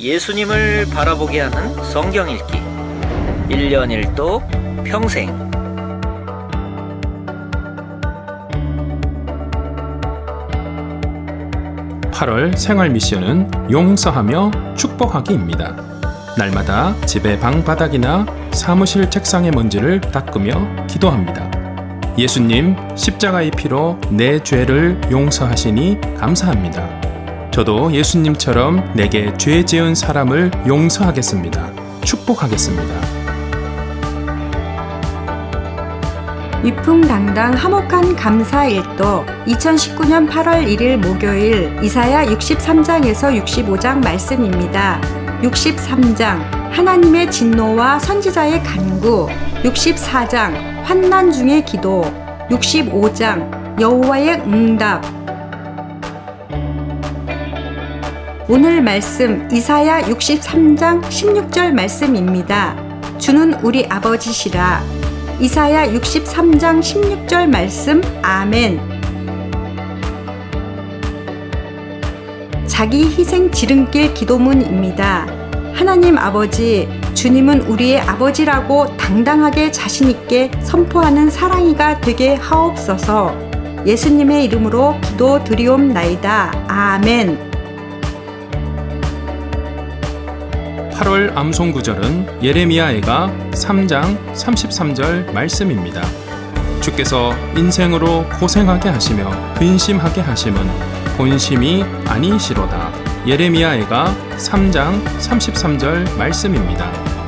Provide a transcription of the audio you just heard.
예수님을 바라보게 하는 성경 읽기 1년 1도 평생 8월 생활 미션은 용서하며 축복하기입니다. 날마다 집의 방 바닥이나 사무실 책상의 먼지를 닦으며 기도합니다. 예수님 십자가의 피로 내 죄를 용서하시니 감사합니다. 저도 예수님처럼 내게 죄 지은 사람을 용서하겠습니다. 축복하겠습니다. 위풍당당 화목한 감사 일도 2019년 8월 1일 목요일 이사야 63장에서 65장 말씀입니다. 63장 하나님의 진노와 선지자의 간구 64장 환난 중의 기도 65장 여호와의 응답 오늘 말씀 이사야 63장 16절 말씀입니다. 주는 우리 아버지시라 이사야 63장 16절 말씀 아멘 자기 희생 지름길 기도문입니다. 하나님 아버지, 주님은 우리의 아버지라고 당당하게 자신있게 선포하는 사랑이가 되게 하옵소서 예수님의 이름으로 기도 드리옵나이다. 아멘 8월 암송 구절은 예레미야애가 3장 33절 말씀입니다. 주께서 인생으로 고생하게 하시며 근심하게 하심은 본심이 아니시로다. 예레미야애가 3장 33절 말씀입니다.